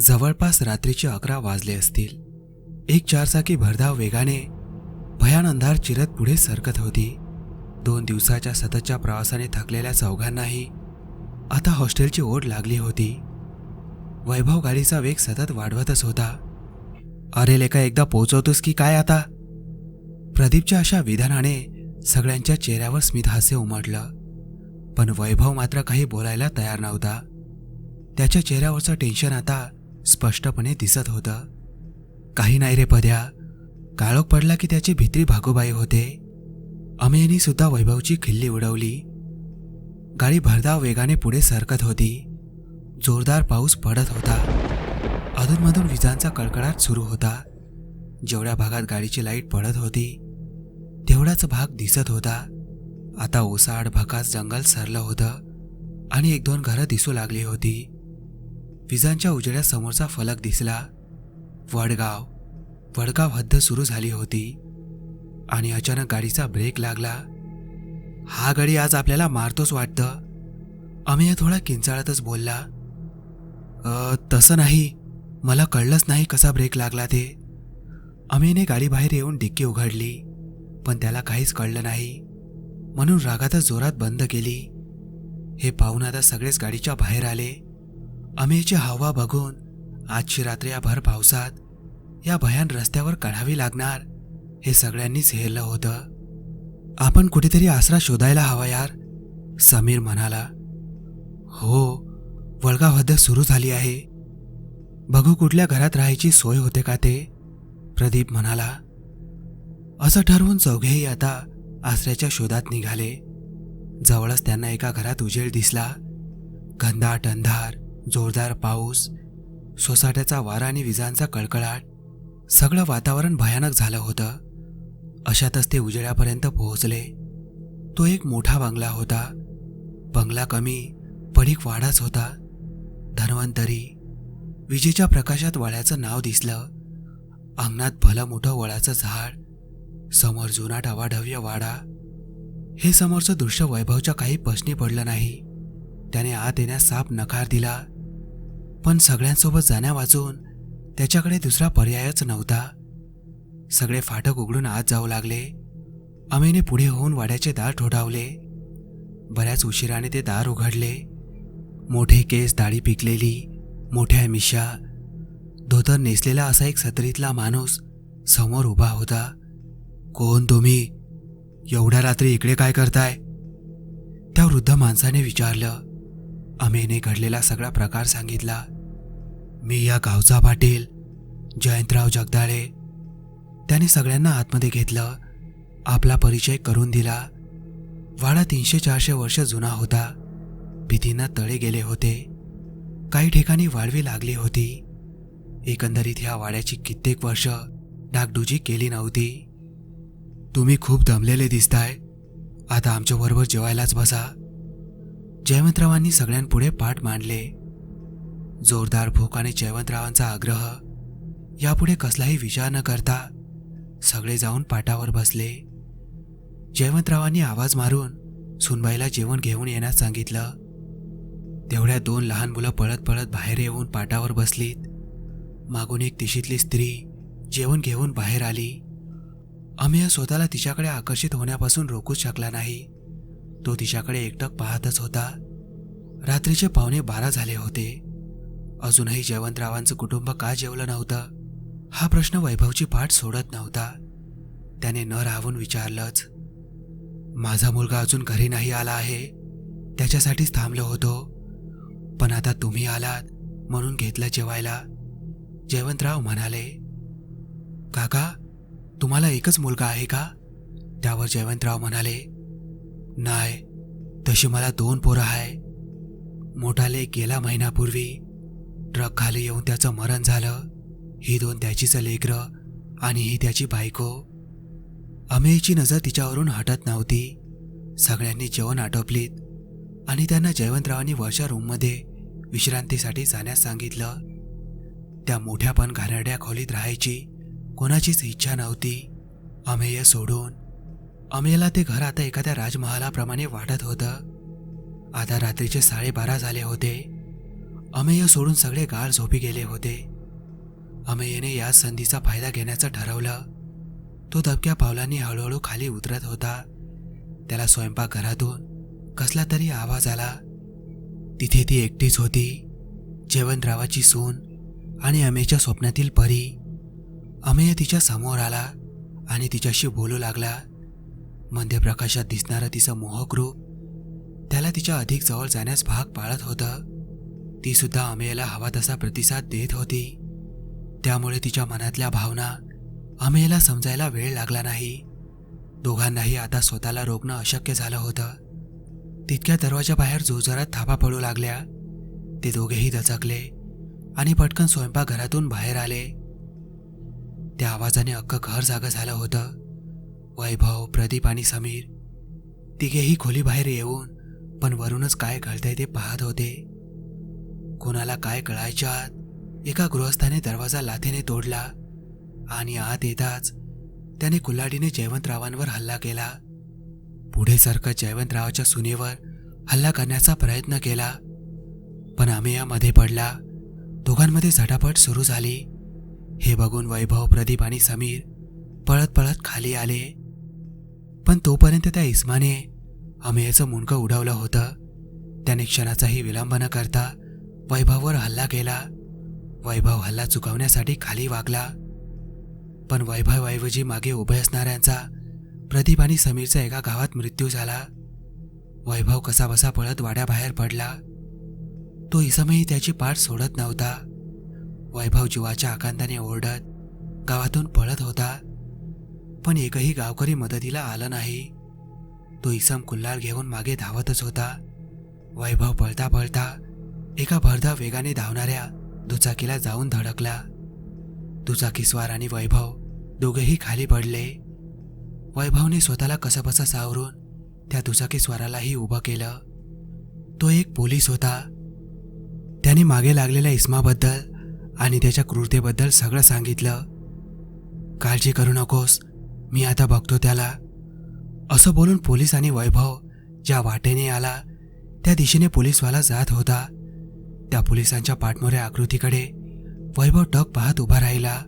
जवळपास रात्रीचे अकरा वाजले असतील. एक चारचाकी भरधाव वेगाने भयान अंधार चिरत पुढे सरकत होती. दोन दिवसाच्या सततच्या प्रवासाने थकलेल्या चौघांनाही आता हॉस्टेलची ओढ लागली होती. वैभव गाडीचा वेग सतत वाढवतच होता. अरे लेका एकदा पोहोचवतोस की काय आता? प्रदीपच्या अशा विधानाने सगळ्यांच्या चेहऱ्यावर स्मितहास्य उमटलं. पण वैभव मात्र काही बोलायला तयार नव्हता. त्याच्या चेहऱ्यावरचं टेन्शन आता स्पष्टपणे दिसत होतं. काही नाही रे पद्या काळोख पडला की त्याची भित्री भागोबाई होते. अमेयनी सुद्धा वैभवची खिल्ली उडवली. गाडी भरधाव वेगाने पुढे सरकत होती. जोरदार पाऊस पडत होता. अधूनमधून विजांचा कडकडाट सुरू होता. जेवढ्या भागात गाडीची लाइट पडत होती तेवढाच भाग दिसत होता. आता ओसाड भकास जंगल सरलं होतं आणि एक दोन घरं दिसू लागली होती. विजांच्या उजेड्या समोरचा फलक दिसला. वडगाव वडगाव हद्द सुरू झाली होती. आणि अचानक गाडीचा ब्रेक लागला. हा गाडी आज आपल्याला मारतोच वाटतं. अमेय थोडा किंचाळतच बोलला तसं नाही. मला कळलंच नाही कसा ब्रेक लागला ते. अमेयने गाडी बाहेर येऊन डिक्की उघडली पण त्याला काहीच कळलं नाही. म्हणून रागातच जोरात बंद केली. हे पाहून आता सगळेच गाडीच्या बाहेर आले. अमेयची हवा बघून आजची रात्र या भर पावसात या भयान रस्त्यावर काढावी लागणार. हे सगळ्यांनीच हेरलं होतं. आपण कुठेतरी आसरा शोधायला हवा यार समीर म्हणाला. हो वळगाव हद्द सुरू झाली आहे. बघू कुठल्या घरात राहायची सोय होते का ते प्रदीप म्हणाला. असं ठरवून चौघेही आता आसऱ्याच्या शोधात निघाले. जवळच त्यांना एका घरात उजेड दिसला. घनदाट अंधार जोरदार पाऊस सोसाट्याचा वारा आणि विजांचा कळकळाट. सगळं वातावरण भयानक झालं होतं. अशातच ते उजेड्यापर्यंत पोहोचले. तो एक मोठा बंगला होता. बंगला कमी पडीक वाडाच होता. धन्वंतरी विजेच्या प्रकाशात वळ्याचं नाव दिसलं. अंगणात भलं मोठं वळाचं झाड समोर जुनाट अवाढव्य वाडा. हे समोरचं दृश्य वैभवच्या काही पसनी पडलं नाही. त्याने आत येण्यास साप नकार दिला. पण सगळ्यांसोबत जाण्या वाचून त्याच्याकडे दुसरा पर्यायच नव्हता. सगळे फाटक उघडून आत जाऊ लागले. अमेने पुढे होऊन वाड्याचे दार ठोठावले. बऱ्याच उशिराने ते दार उघडले. मोठे केस दाढी पिकलेली मोठ्या मिशा. धोतर नेसलेला असा एक सत्रीतला माणूस समोर उभा होता. कोण तुम्ही? एवढ्या रात्री इकडे काय करताय? त्या वृद्ध माणसाने विचारलं. अमेने घडलेला सगळा प्रकार सांगितला. मी या गावचा पाटील जयंतराव जगदाळे. त्याने सगळ्यांना आतमध्ये घेतलं आपला परिचय करून दिला. वाडा तीनशे चारशे वर्ष जुना होता. भीतींना तळे गेले होते. काही ठिकाणी वाळवी लागली होती. एकंदरीत ह्या वाड्याची कित्येक वर्ष डागडुजी केली नव्हती. तुम्ही खूप दमलेले दिसताय. आता आमच्याबरोबर जेवायलाच बसा. जयवंतरावांनी सगळ्यांपुढे पाठ मांडले. जोरदार भूक आणि जयवंतरावांचा आग्रह. यापुढे कसलाही विचार न करता सगळे जाऊन पाटावर बसले. जयवंतरावांनी आवाज मारून सुनबाईला जेवण घेऊन येण्यास सांगितलं. तेवढ्या दोन लहान मुलं पळत पळत बाहेर येऊन पाटावर बसलीत. मागून एक तिशीतली स्त्री जेवण घेऊन बाहेर आली. अमेय स्वतःला तिच्याकडे आकर्षित होण्यापासून रोखूच शकला नाही. तो तिच्याकडे एकटक पाहतच होता. रात्रीचे पावणे बारा झाले होते. अजूनही जयवंतरावांचं कुटुंब का जेवलं नव्हतं? हा प्रश्न वैभवची पाठ सोडत नव्हता. त्याने न राहून विचारलंच माझा मुलगा अजून घरी नाही आला आहे. त्याच्यासाठीच थांबलो होतो. पण आता तुम्ही आलात म्हणून घेतलं जेवायला. जयवंतराव म्हणाले काका तुम्हाला एकच मुलगा आहे का? त्यावर जयवंतराव म्हणाले नाही तशी मला दोन पोरं आहे मोठाले गेला महिन्यापूर्वी ट्रक खाली येऊन त्याचं मरण झालं. ही दोन त्याचीच लेकरं आणि ही त्याची बायको. अमेयची नजर तिच्यावरून हटत नव्हती. सगळ्यांनी जेवण आटोपलीत आणि त्यांना जयवंतरावांनी वरच्या रूममध्ये विश्रांतीसाठी जाण्यास सांगितलं. त्या मोठ्या पण घाणेरड्या खोलीत राहायची कोणाचीच इच्छा नव्हती. अमेय सोडून. अमेयला ते घर आता एखाद्या राजमहालाप्रमाणे वाटत होतं. आता रात्रीचे साडेबारा झाले होते. अमेय सोडून सगळे गाळ झोपी गेले होते. अमेयने या संधीचा फायदा घेण्याचं ठरवलं. तो दबक्या पावलांनी हळूहळू खाली उतरत होता. त्याला स्वयंपाकघरातून कसला तरी आवाज आला. तिथे ती एकटीच होती. जयवंतरावाची सून आणि अमेयच्या स्वप्नातील परी. अमेय तिच्या समोर आला आणि तिच्याशी बोलू लागला. मध्यप्रकाशात दिसणारं तिचं मोहक रूप त्याला तिच्या अधिक जवळ जाण्यास भाग पाळत होतं. ती सुद्धा अमेयला हवा तसा प्रतिसाद देत होती. त्यामुळे तिच्या मनातल्या भावना अमेयला समजायला वेळ लागला नाही. दोघांनाही आता स्वतःला रोखणं अशक्य झालं होतं. तितक्या दरवाजा बाहेर जोरजोरात थापा पडू लागल्या. ते दोघेही दचकले आणि पटकन स्वयंपाकघरातून बाहेर आले. त्या आवाजाने अख्खं घर जागं झालं होतं. वैभव प्रदीप आणि समीर तिघेही खोलीबाहेर येऊन पण वरूनच काय घडतंय ते पाहत होते. कोणाला काय कळायच्या आत एका गृहस्थाने दरवाजा लाथेने तोडला आणि आत येताच त्याने कुल्हाडीने जयवंतरावांवर हल्ला केला. पुढे सरकत जयवंतरावाच्या सुनेवर हल्ला करण्याचा प्रयत्न केला. पण आम्ही पडला. दोघांमध्ये झटापट सुरू झाली. हे बघून वैभव प्रदीप आणि समीर पळत पळत खाली आले. पण तोपर्यंत त्या इस्माने अमेयचं मुंडकं उडवलं होतं. त्याने क्षणाचाही विलंब न करता वैभववर हल्ला केला. वैभव हल्ला चुकवण्यासाठी खाली वागला. पण वैभवऐवजी मागे उभे असणाऱ्यांचा प्रदीप आणि समीरचा एका गावात मृत्यू झाला. वैभव कसाबसा पळत वाड्याबाहेर पडला. तो इसमही त्याची पाठ सोडत नव्हता. वैभव जीवाच्या आकांताने ओरडत गावातून पळत होता. पण एकही गावकरी मदतीला आलं नाही. तो इसम कुल्हार घेऊन मागे धावतच होता. वैभव पळता पळता एका भरधा वेगाने धावणाऱ्या दुचाकीला जाऊन धडकला. दुचाकीस्वार आणि वैभव दोघेही खाली पडले. वैभवने स्वतःला कसबसा सावरून त्या दुचाकीस्वारालाही उभं केलं. तो एक पोलीस होता. त्याने मागे लागलेल्या इस्माबद्दल आणि त्याच्या क्रूरतेबद्दल सगळं सांगितलं. काळजी करू नकोस मी आता बघतो त्याला. असं बोलून पोलीस आणि वैभव ज्या वाटेने आला त्या दिशेने पोलीसवाला जात होता. त्या पोलिसांच्या पाठमोऱ्या आकृतीकडे वैभव टक पाहत उभा राहिला.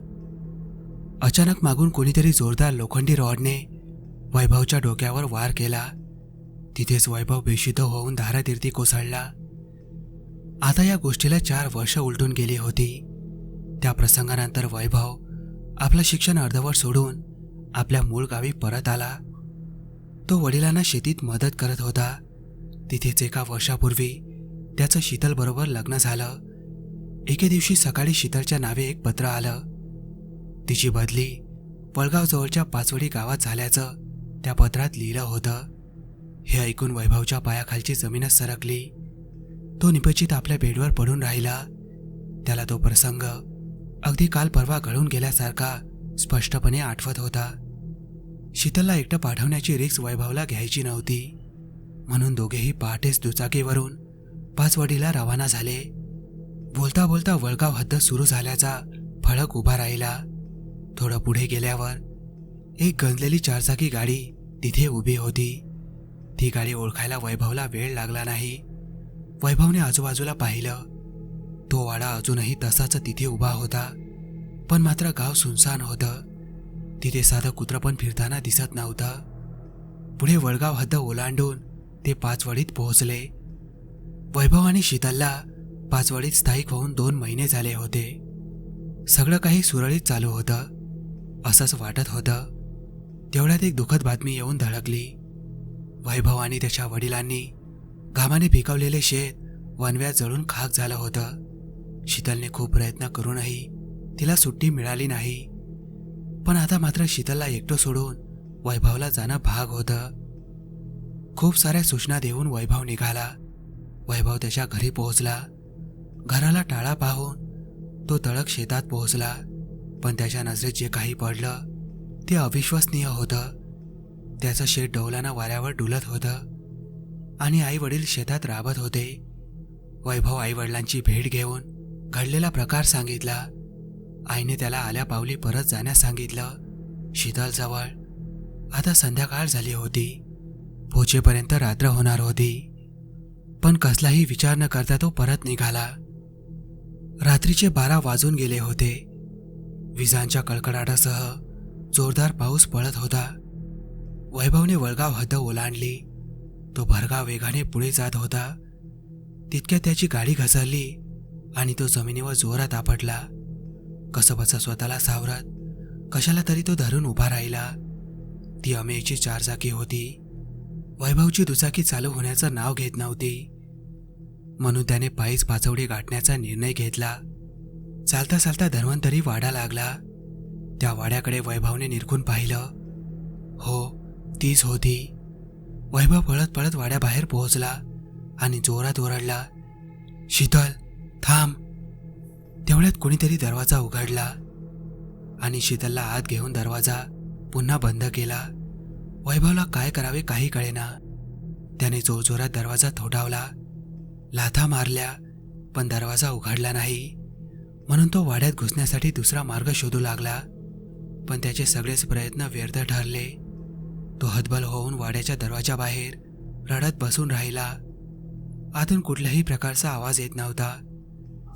अचानक मागून कोणीतरी जोरदार लोखंडी रॉडने वैभवच्या डोक्यावर वार केला. तिथेच वैभव बेशुद्ध होऊन धारातीर्थी कोसळला. आता या गोष्टीला चार वर्ष उलटून गेली होती. त्या प्रसंगानंतर वैभव आपलं शिक्षण अर्धवट सोडून आपल्या मूळ गावी परत आला. तो वडिलांना शेतीत मदत करत होता. तिथेच एका वर्षापूर्वी त्याचं शीतलबरोबर लग्न झालं. एके दिवशी सकाळी शीतलच्या नावे एक पत्र आलं. तिची बदली पळगावजवळच्या पाचवडी गावात झाल्याचं त्या पत्रात लिहिलं होतं. हे ऐकून वैभवच्या पायाखालची जमीनच सरकली. तो निपचित आपल्या बेडवर पडून राहिला. त्याला तो प्रसंग अगदी काल परवा घडून गेल्यासारखा स्पष्टपणे आठवत होता. शीतलला एकटं पाठवण्याची रिक्स वैभवला घ्यायची नव्हती. म्हणून दोघेही पहाटेच दुचाकीवरून पाचवडीला रवाना झाले. बोलता बोलता वळगाव हद्द सुरू झाल्याचा फळक उभा राहिला. थोडं पुढे गेल्यावर एक गंजलेली चारचाकी गाडी तिथे उभी होती. ती गाडी ओळखायला वैभवला वेळ लागला नाही. वैभवने आजूबाजूला पाहिलं. तो वाडा अजूनही तसाच तिथे उभा होता. पण मात्र गाव सुनसान होतं. तिथे साधं कुत्रं पण फिरताना दिसत नव्हतं. पुढे वडगाव हद्द ओलांडून ते पाचवडीत पोहोचले. वैभव आणि शीतलला पाचवडीत स्थायिक होऊन दोन महिने झाले होते. सगळं काही सुरळीत चालू होतं. असंच वाटत होतं. तेवढ्यात एक दुःखद बातमी येऊन धडकली. वैभव आणि त्याच्या वडिलांनी घामाने पिकवलेले शेत वनव्यात जळून खाक झालं होतं. शीतलने खूप प्रयत्न करूनही तिला सुट्टी मिळाली नाही. पण आता मात्र शीतलला एकटं सोडून वैभवला जाणं भाग होतं. खूप साऱ्या सूचना देऊन वैभव निघाला. वैभव त्याच्या घरी पोहोचला. घराला टाळा पाहून तो तळक शेतात पोहोचला. पण त्याच्या नजरेत जे काही पडलं ते अविश्वसनीय होतं. त्याचं शेत डौलानं वाऱ्यावर डुलत होतं. आणि आई वडील शेतात राबत होते. वैभव आई वडिलांची भेट घेऊन घडलेला प्रकार सांगितला. आईने त्याला आल्या पावली परत जाण्यास सांगितलं. शीतलजवळ आता संध्याकाळ झाली होती. पोचेपर्यंत रात्र होणार होती. पण कसलाही विचार न करता तो परत निघाला. रात्रीचे बारा वाजून गेले होते. विजांच्या कडकडाटासह जोरदार पाऊस पडत होता. वैभवने वळगाव हद्द ओलांडली. तो भरगाव वेगाने पुढे जात होता. तितक्यात त्याची गाडी घसरली आणि तो जमिनीवर जोरात आपटला. कसबसा स्वतःला सावरत कशाला तरी तो धरून उभा राहिला. ती अमेयची चारचाकी होती. वैभवची दुचाकी चालू होण्याचं नाव घेत नव्हती. म्हणून त्याने पायीच पाचवडी गाठण्याचा निर्णय घेतला. चालता चालता धन्वंतरी वाडा लागला. त्या वाड्याकडे वैभवने निरखून पाहिलं. हो तीच होती. वैभव पळत पळत वाड्याबाहेर पोहोचला आणि जोरात ओरडला शीतल थांब. तेवढ्यात कोणीतरी दरवाजा उघडला आणि शीतलला आत घेऊन दरवाजा पुन्हा बंद केला. वैभवला काय करावे काही कळेना. त्याने जोरजोरात दरवाजा थोडावला लाथा मारल्या पण दरवाजा उघडला नाही. म्हणून तो वाड्यात घुसण्यासाठी दुसरा मार्ग शोधू लागला पण त्याचे सगळेच प्रयत्न व्यर्थ ठरले. तो हतबल होऊन वाड्याच्या दरवाजाबाहेर रडत बसून राहिला. आतून कुठल्याही प्रकारचा आवाज येत नव्हता.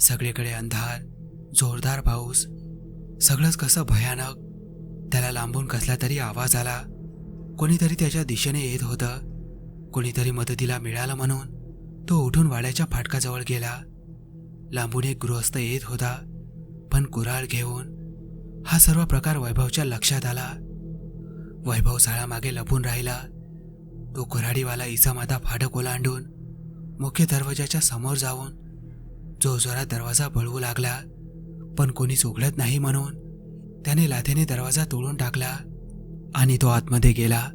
सगळीकडे अंधार जोरदार पाऊस सगळंच कसं भयानक. त्याला लांबून कसला तरी आवाज आला. कोणीतरी त्याच्या दिशेने येत होतं. कोणीतरी मदतीला मिळालं म्हणून. तो उठून वाड्याच्या फाटकाजवळ गेला. लांबून एक गृहस्थ येत होता पण कुराळ घेऊन हा सर्व प्रकार वैभवच्या लक्षात आला. वैभव मागे लपून राहिला. तो कुऱ्हाडीवाला इसामाता फाटक ओलांडून मुख्य दरवाजाच्या समोर जाऊन जो जोरात दरवाजा बळवू लागला पण कोणीच उघडत नाही म्हणून त्याने लाथेने दरवाजा तोडून टाकला आणि तो आतमध्ये गेला.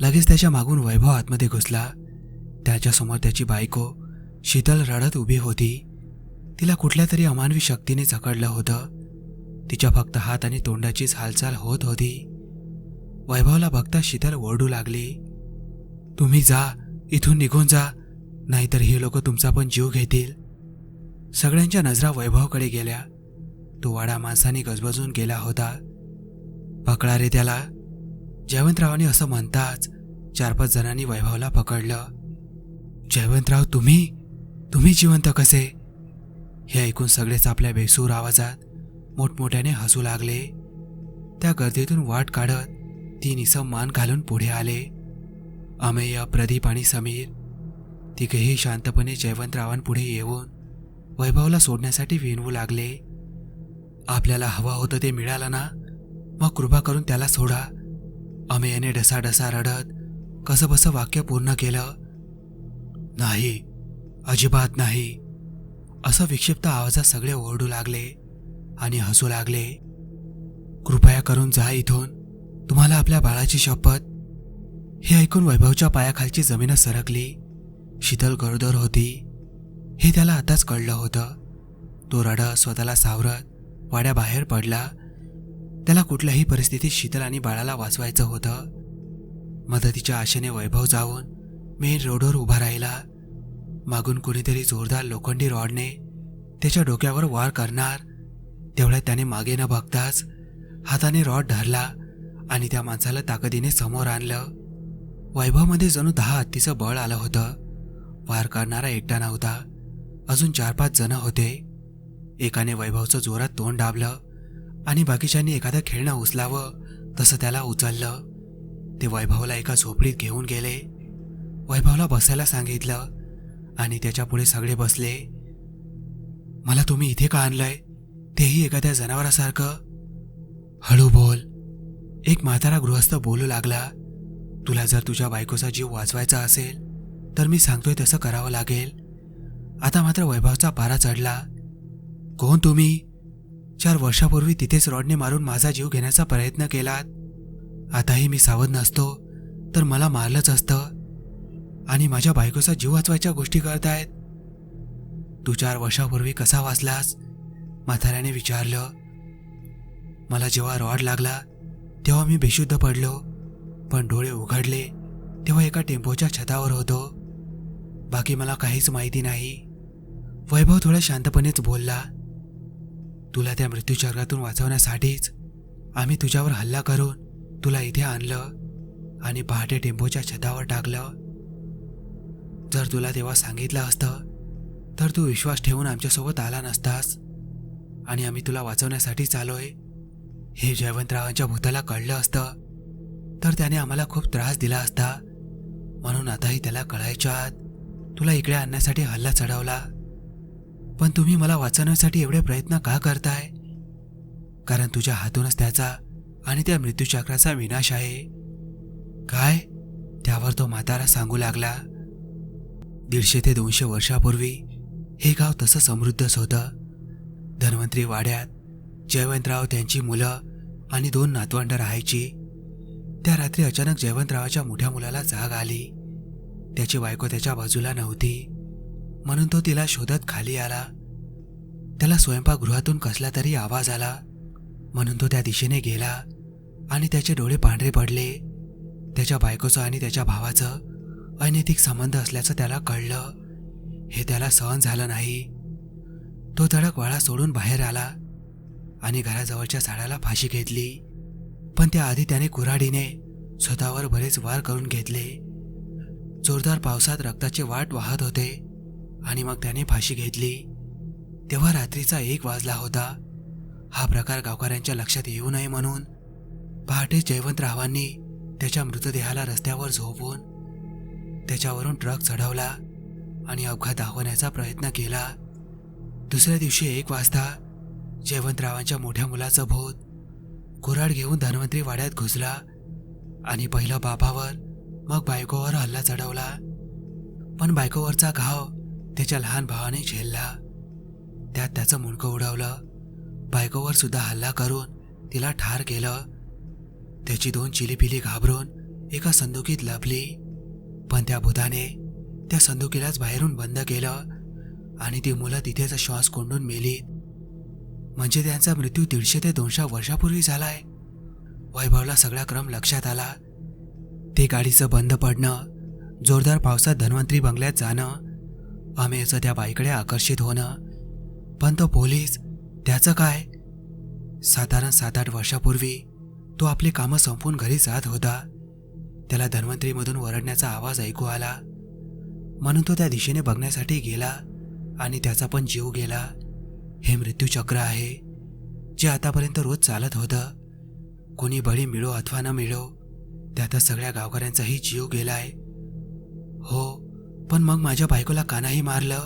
लगेच त्याच्या मागून वैभव आतमध्ये घुसला. त्याच्यासमोर त्याची बायको शीतल रडत उभी होती. तिला कुठल्या तरी अमानवी शक्तीने जकडलं होतं. तिच्या फक्त हात आणि तोंडाचीच हालचाल होत होती. वैभवला बघता शीतल ओरडू लागली. तुम्ही जा इथून निघून जा नाहीतर ही लोक तुमचा पण जीव घेतील. सगळ्यांच्या नजरा वैभवकडे गेल्या. तो वाडा माणसाने गजबजून गेला होता. पकडा रे त्याला. जयवंतरावांनी असं म्हणताच चार पाच जणांनी वैभवला पकडलं. जयवंतराव तुम्ही? तुम्ही जिवंत कसे? हे ऐकून सगळेच आपल्या बेसूर आवाजात मोठमोठ्याने हसू लागले. त्या गर्दीतून वाट काढत तीन इसम मान घालून पुढे आले. अमेय प्रदीप आणि समीर तिघेही शांतपणे जयवंतरावांपुढे येऊन वैभवला सोडण्यासाठी विनवू लागले. आपल्याला हवा होतं ते मिळालं ना? मग कृपा करून त्याला सोडा. अमेयाने डसा रडत कसं बसं वाक्य पूर्ण केलं. नाही अजिबात नाही. असं विक्षिप्त आवाजात सगळे ओरडू लागले आणि हसू लागले. कृपया करून जा इथून. तुम्हाला आपल्या बाळाची शपथ. हे ऐकून वैभवच्या पायाखालची जमीन सरकली. शीतल गरोदर होती. हे त्याला आताच कळलं होतं. तो रडत स्वतःला सावरत वाड्याबाहेर पडला. त्याला कुठल्याही परिस्थितीत शीतल आणि बाळाला वाचवायचं होतं. मदतीच्या आशेने वैभव जाऊन मेन रोडवर उभा राहिला. मागून कुणीतरी जोरदार लोखंडी रॉडने त्याच्या डोक्यावर वार करणार. तेवढ्यात त्याने मागे न बघताच हाताने रॉड धरला आणि त्या माणसाला ताकदीने समोर आणलं. वैभवमध्ये जणू दहा हत्तीचं बळ आलं होतं. वार करणारा एकटा नव्हता. अजून चार पाच जण होते. एकाने वैभवचं जोरात तोंड दाबलं आणि बाकीच्यांनी एखादं खेळणं उचलावं तसं त्याला उचललं. ते वैभवला एका झोपडीत घेऊन गेले. वैभवला बसायला सांगितलं आणि त्याच्या पुढे सगळे बसले. मला तुम्ही इथे का आणलंय? तेही एखाद्या जनावरासारखं. हळू बोल. एक म्हातारा गृहस्थ बोलू लागला. तुला जर तुझ्या बायकोचा जीव वाचवायचा असेल तर मी सांगतोय तसं करावं लागेल. आता मात्र वैभवचा पारा चढला. कोण तुम्ही? चार वर्षापूर्वी तिथेच रॉडने मारून माझा जीव घेण्याचा प्रयत्न केलात. आताही मी सावध नसतो तर मला मारलंच असतं. आणि माझ्या बायकोचा जीव वाचवायच्या गोष्टी करतायत. तू चार वर्षापूर्वी कसा वाचलास? म्हाताऱ्याने विचारलं. मला जेव्हा रॉड लागला तेव्हा मी बेशुद्ध पडलो पण डोळे उघडले तेव्हा एका टेम्पोच्या छतावर होतो. बाकी मला काहीच माहिती नाही. वैभव थोड्या शांतपणेच बोलला. तुला त्या मृत्यूचक्रातून वाचवण्यासाठीच आम्ही तुझ्यावर हल्ला करून तुला इथे आणलं आणि पहाटे टेम्पोच्या छतावर टाकलं. जर तुला तेव्हा सांगितलं असतं तर तू विश्वास ठेवून आमच्यासोबत आला नसतास. आणि आम्ही तुला वाचवण्यासाठीच चालोय. हे जयवंतरावांच्या भूताला कळलं असतं तर त्याने आम्हाला खूप त्रास दिला असता. म्हणून आताही त्याला कळायच्या आत तुला इकडे आणण्यासाठी हल्ला चढवला. पण तुम्ही मला वाचवण्यासाठी एवढे प्रयत्न का करताय? कारण तुझ्या हातूनच त्याचा आणि त्या मृत्यूचक्राचा विनाश आहे. काय? त्यावर तो म्हातारा सांगू लागला. दीडशे ते दोनशे वर्षापूर्वी हे गाव तसं समृद्धच होतं. धन्वंतरी वाड्यात जयवंतराव त्यांची मुलं आणि दोन नातवंड राहायची. त्या रात्री अचानक जयवंतरावाच्या मोठ्या मुलाला जाग आली. त्याची बायको त्याच्या बाजूला नव्हती. म्हणून तो तिला शोधत खाली आला. त्याला स्वयंपाकगृहातून कसला तरी आवाज आला. म्हणून तो त्या दिशेने गेला आणि त्याचे डोळे पांढरे पडले. त्याच्या बायकोचं आणि त्याच्या भावाचं अनैतिक संबंध असल्याचं त्याला कळलं. हे त्याला सहन झालं नाही. तो धडक वाळा सोडून बाहेर आला आणि घराजवळच्या झाडाला फाशी घेतली. पण त्याआधी त्याने कुऱ्हाडीने स्वतःवर बरेच वार करून घेतले. जोरदार पावसात रक्ताचे वाट वाहत होते आणि मग त्याने फाशी घेतली. तेव्हा रात्रीचा एक वाजला होता. हा प्रकार गावकऱ्यांच्या लक्षात येऊ नये म्हणून पहाटे जयवंतरावांनी त्याच्या मृतदेहाला रस्त्यावर झोपवून त्याच्यावरून ट्रक चढवला आणि अपघात दाखवण्याचा प्रयत्न केला. दुसऱ्या दिवशी एक वाजता जयवंतरावांच्या मोठ्या मुलाचं भूत कुऱ्हाड घेऊन धन्वंतरी वाड्यात घुसला आणि पहिलं बाबावर मग बायकोवर हल्ला चढवला. पण बायकोवरचा घाव त्याच्या लहान भावाने झेलला. त्यात त्याचं मुंडकं उडवलं. बायकोवर सुद्धा हल्ला करून तिला ठार केलं. त्याची दोन चिलीपिली घाबरून एका संदुकीत लपली. पण त्या भूताने त्या संदुकीलाच बाहेरून बंद केलं आणि ती मुलं तिथेच श्वास कोंडून मेली. म्हणजे त्यांचा मृत्यू दीडशे ते दोनशे वर्षापूर्वी झालाय. वैभवला सगळा क्रम लक्षात आला. ते गाडीचं बंद पडणं जोरदार पावसात धन्वंतरी बंगल्यात जाणं अमेयचं त्या बाईकडे आकर्षित होणं. पण तो पोलीस त्याचं काय? साधारण सात आठ वर्षापूर्वी तो आपली कामं संपून घरी जात होता. त्याला धन्वंतरीमधून वरडण्याचा आवाज ऐकू आला. म्हणून तो त्या दिशेने बघण्यासाठी गेला आणि त्याचा पण जीव गेला. हे मृत्यूचक्र आहे जे आतापर्यंत रोज चालत होतं. कोणी बळी मिळो अथवा न मिळो त्यातच सगळ्या गावकऱ्यांचाही जीव गेलाय. हो पण मग माझ्या बायकोला कानाही मारलं.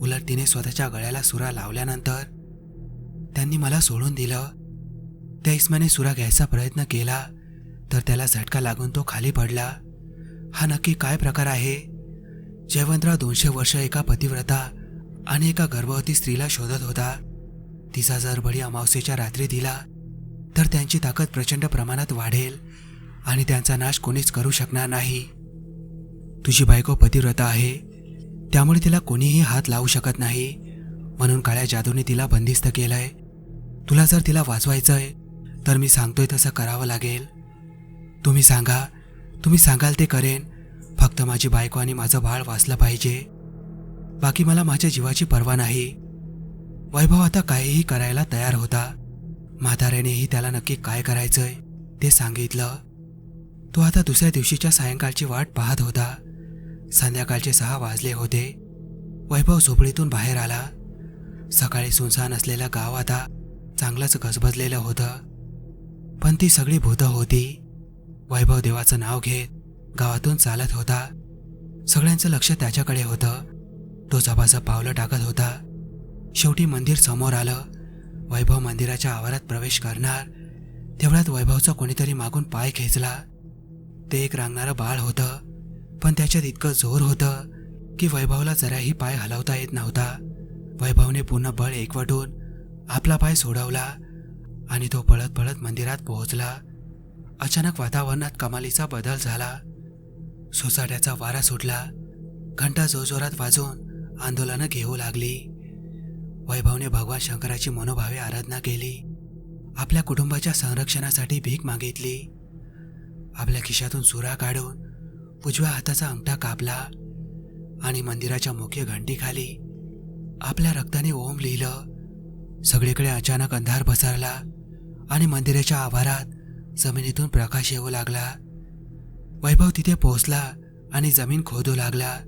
उलट तिने स्वतःच्या गळ्याला सुरा लावल्यानंतर त्यांनी मला सोडून दिलं. त्या इस्माने सुरा घ्यायचा प्रयत्न केला. तर त्याला झटका लागून तो खाली पडला. हा नक्की काय प्रकार आहे? जयवंतराव दोनशे वर्ष एका पतिव्रता आणि एका गर्भवती स्त्रीला शोधत होता. तिचा जर बळी अमावस्येच्या रात्री दिला तर त्यांची ताकद प्रचंड प्रमाणात वाढेल आणि त्यांचा नाश कोणीच करू शकणार नाही. तुझी बायको पतिव्रता आहे त्यामुळे तिला कोणीही हात लावू शकत नाही. म्हणून काळ्या जादूने तिला बंदिस्त केलंय. तुला जर तिला वाचवायचंय तर मी सांगतोय तसं करावं लागेल. तुम्ही सांगा तुम्ही सांगाल ते करेन. फक्त माझी बायको आणि माझं बाळ वाचलं पाहिजे. बाकी मला माझ्या जीवाची पर्वा नाही. वैभव आता काहीही करायला तयार होता. म्हाताऱ्यानेही त्याला नक्की काय करायचंय ते सांगितलं. तो आता दुसऱ्या दिवशीच्या सायंकाळची वाट पाहत होता. संध्याकाळचे सहा वाजले होते. वैभव झोपडीतून बाहेर आला. सकाळी सुनसान असलेलं गाव आता चांगलंच गजबजलेलं होतं. पण ती सगळी भूतं होती. वैभव देवाचं नाव घेत गावातून चालत होता. सगळ्यांचं लक्ष त्याच्याकडे होतं. तो जबाचा पावलं टाकत होता. शेवटी मंदिर समोर आलं. वैभव मंदिराच्या आवारात प्रवेश करणार. तेवढ्यात वैभवचा कोणीतरी मागून पाय खेचला. ते एक रांगणारं बाळ होतं. पण त्याच्यात इतकं जोर होतं की वैभवला जराही पाय हलवता येत नव्हता. वैभवने पूर्ण बळ एकवटून आपला पाय सोडवला आणि तो पळत पळत मंदिरात पोहोचला. अचानक वातावरणात कमालीचा बदल झाला. सोसाट्याचा वारा सुटला. घंटा जोरजोरात वाजून आंदोलनं घेऊ लागली. वैभवने भगवान शंकराची मनोभावे आराधना केली. आपल्या कुटुंबाच्या संरक्षणासाठी भीक मागितली. आपल्या खिशातून सुरा काढून उजव्या हाताचा अंगठा कापला आणि मंदिराच्या मुख्य घंटीखाली आपल्या रक्ताने ओम लिहिलं. सगळीकडे अचानक अंधार पसरला आणि मंदिराच्या आवारात जमिनीतून प्रकाश येऊ लागला. वैभव तिथे पोहोचला आणि जमीन खोदू लागला.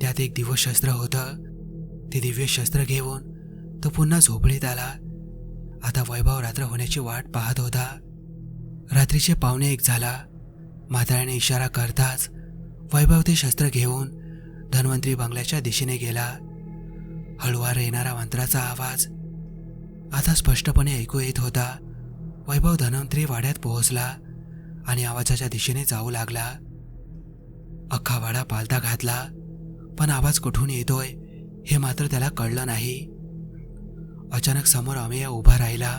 त्यात एक दिव्य शस्त्र होतं. ते दिव्य शस्त्र घेऊन तो पुन्हा झोपडीत आला. आता वैभव रात्र होण्याची वाट पाहत होता. रात्रीचे पावणे एक झाला. म्हाताऱ्याने इशारा करताच वैभव ते शस्त्र घेऊन धन्वंतरी बंगल्याच्या दिशेने गेला. हळुवार येणारा मंत्राचा आवाज आता स्पष्टपणे ऐकू येत होता. वैभव धनवंतरी वाड्यात पोहोचला आणि आवाजाच्या दिशेने जाऊ लागला. अख्खा वाडा पालता घातला पण आवाज कुठून येतोय हे मात्र त्याला कळलं नाही. अचानक समोर अमेय उभा राहिला.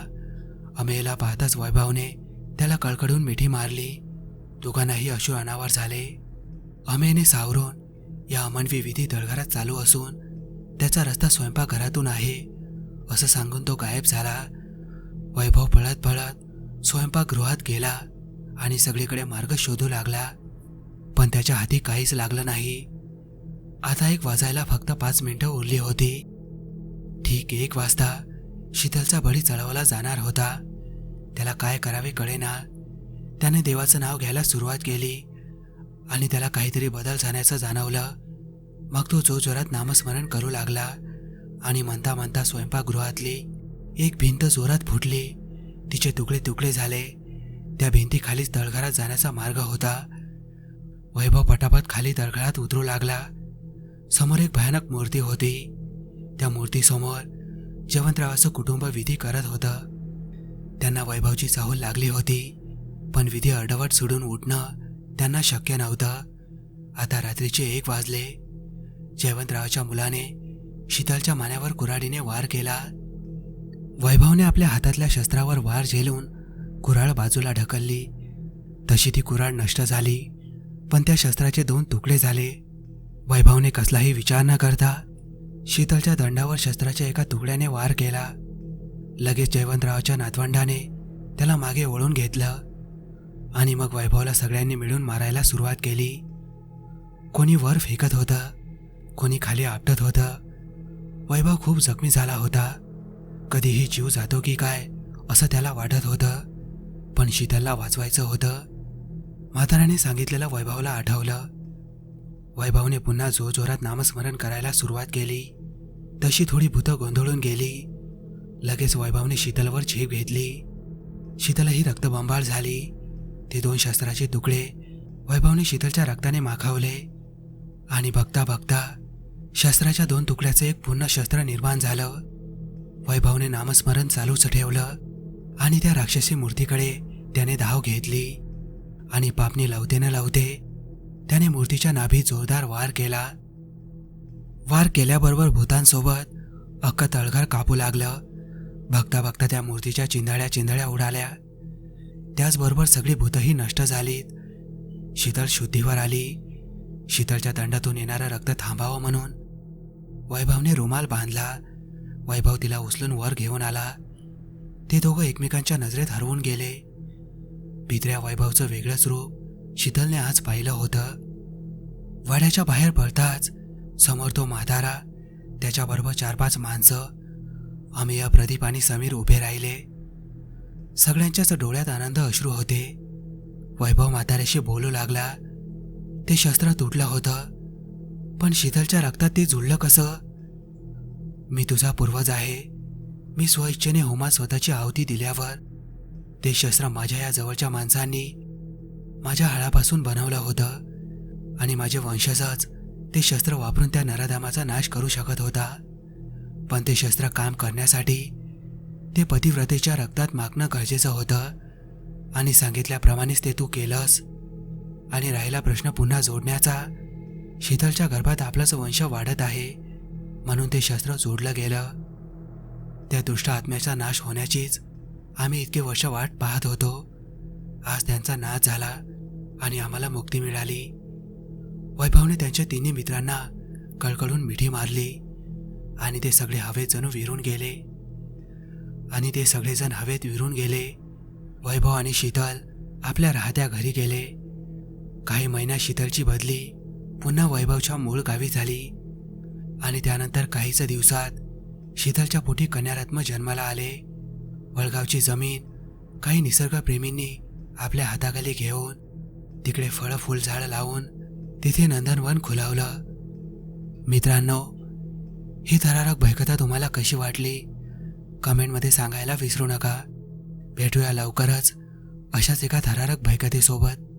अमेयला पाहताच वैभवने त्याला कळकडून मिठी मारली. दोघांनाही अश्रू अनावर झाले. अमेयने सावरून या अमनवी विधी दळघरात चालू असून त्याचा रस्ता स्वयंपाकघरातून आहे असं सांगून तो गायब झाला. वैभव पळत पळत स्वयंपाकगृहात गेला आणि सगळीकडे मार्ग शोधू लागला पण त्याच्या हाती काहीच लागलं नाही. आता एक वाजायला फक्त पाच मिनिटं उरली होती. ठीक एक वाजता शीतलचा बळी चढवला जाणार होता. त्याला काय करावे कळेना. त्याने देवाचं नाव घ्यायला सुरुवात केली आणि त्याला काहीतरी बदल झाल्याचं जाणवलं. मग तो जोरजोरात नामस्मरण करू लागला आणि म्हणता म्हणता स्वयंपाकगृहातली एक भिंत जोरात फुटली. तिचे तुकडे तुकडे झाले. त्या भिंतीखालीच तळघरात जाण्याचा मार्ग होता. वैभव पटापट खाली तळघरात उतरू लागला. समोर एक भयानक मूर्ती होती. त्या मूर्तीसमोर जयवंतरावाचं कुटुंब विधी करत होतं. त्यांना वैभवची चाहूल लागली होती पण विधी अडवट सोडून उठणं त्यांना शक्य नव्हतं. आता रात्रीचे एक वाजले. जयवंतरावाच्या मुलाने शीतलच्या मान्यावर कुऱ्हाडीने वार केला. वैभवने आपल्या हातातल्या शस्त्रावर वार झेलून कुराळ बाजूला ढकलली. तशी ती कुऱ्हाड नष्ट झाली पण त्या शस्त्राचे दोन तुकडे झाले. वैभवने कसलाही विचार न करता शीतलच्या दंडावर शस्त्राच्या एका तुकड्याने वार केला. लगेच जयवंतरावच्या नातवंडाने त्याला मागे वळून घेतलं आणि मग वैभवला सगळ्यांनी मिळून मारायला सुरुवात केली. कोणी वर फेकत होतं कोणी खाली आपटत होतं. वैभव खूप जखमी झाला होता. कधीही जीव जातो की काय असं त्याला वाटत होतं. पण शीतलला वाचवायचं होतं. म्हाताऱ्याने सांगितलेलं वैभवला आठवलं. वैभवने पुन्हा जोरजोरात नामस्मरण करायला सुरुवात केली. तशी थोडी भूतं गोंधळून गेली. लगेच वैभवने शीतलवर झेप घेतली. शीतलही रक्तबंबाळ झाली. ते दोन शस्त्राचे तुकडे वैभवने शीतलच्या रक्ताने माखावले. आणि बघता बघता शस्त्राच्या दोन तुकड्याचं एक पूर्ण शस्त्र निर्माण झालं. वैभवने नामस्मरण चालूच ठेवलं आणि त्या राक्षसी मूर्तीकडे त्याने धाव घेतली. आणि पापणी लावते न लावते त्याने मूर्तीच्या नाभी जोरदार वार केला. वार केल्याबरोबर भूतांसोबत अख्खं तळघर कापू लागलं. बघता बघता त्या मूर्तीच्या चिंधळ्या चिंधळ्या उडाल्या. त्याचबरोबर सगळी भूतही नष्ट झालीत. शीतळ शुद्धीवर आली. शीतळच्या दंडातून येणारं रक्त थांबावं म्हणून वैभवने रुमाल बांधला. वैभव तिला उचलून वर घेऊन आला. ते दोघं एकमेकांच्या नजरेत हरवून गेले. भित्र्या वैभवचं वेगळंच रूप शीतलने आज पाहिलं होतं. वाड्याच्या बाहेर पडताच समोर तो म्हातारा त्याच्याबरोबर चार पाच माणसं अमेय प्रदीप आणि समीर उभे राहिले. सगळ्यांच्याच डोळ्यात आनंद अश्रू होते. वैभव म्हाताऱ्याशी बोलू लागला. ते शस्त्र तुटलं होतं. पण शीतलच्या रक्तात ते जुळलं कसं? मी तुझा पूर्वज आहे. मी स्वइच्छेने होमात स्वतःची आहुती दिल्यावर ते शस्त्र माझ्या या जवळच्या माणसांनी माझ्या हळापासून बनवलं होतं आणि माझे वंशजच ते शस्त्र वापरून त्या नराधामाचा नाश करू शकत होता. पण ते शस्त्र काम करण्यासाठी ते पतिव्रतेच्या रक्तात मागणं गरजेचं होतं आणि सांगितल्याप्रमाणेच ते तू केलंस आणि राहिला प्रश्न पुन्हा जोडण्याचा शीतलच्या गर्भात आपलाच वंश वाढत आहे. म्हणून ते शस्त्र जोडलं गेलं. त्या दुष्ट आत्म्याचा नाश होण्याचीच आम्ही इतके वर्ष वाट पाहत होतो. आज त्यांचा नाश झाला आणि आम्हाला मुक्ती मिळाली. वैभवने त्यांच्या तिन्ही मित्रांना कळकळून मिठी मारली आणि ते सगळे हवेत जणू विरून गेले. आणि ते सगळेजण हवेत विरून गेले. वैभव आणि शीतल आपल्या राहत्या घरी गेले. काही महिन्या शीतलची बदली पुन्हा वैभवच्या मूळ गावी झाली. आणि त्यानंतर काहीच दिवसात शीतलच्या पोटी कन्यारत्न जन्माला आले. वळगावची जमीन काही निसर्गप्रेमींनी आपल्या हाताखाली घेऊन तिकडे फळं फुलझाडं लावून तिथे नंदनवन खुलावलं. मित्रांनो ही थरारक भयकथा तुम्हाला कशी वाटली? कमेंटमध्ये सांगायला विसरू नका. भेटूया लवकरच अशाच एका थरारक भयकथेसोबत.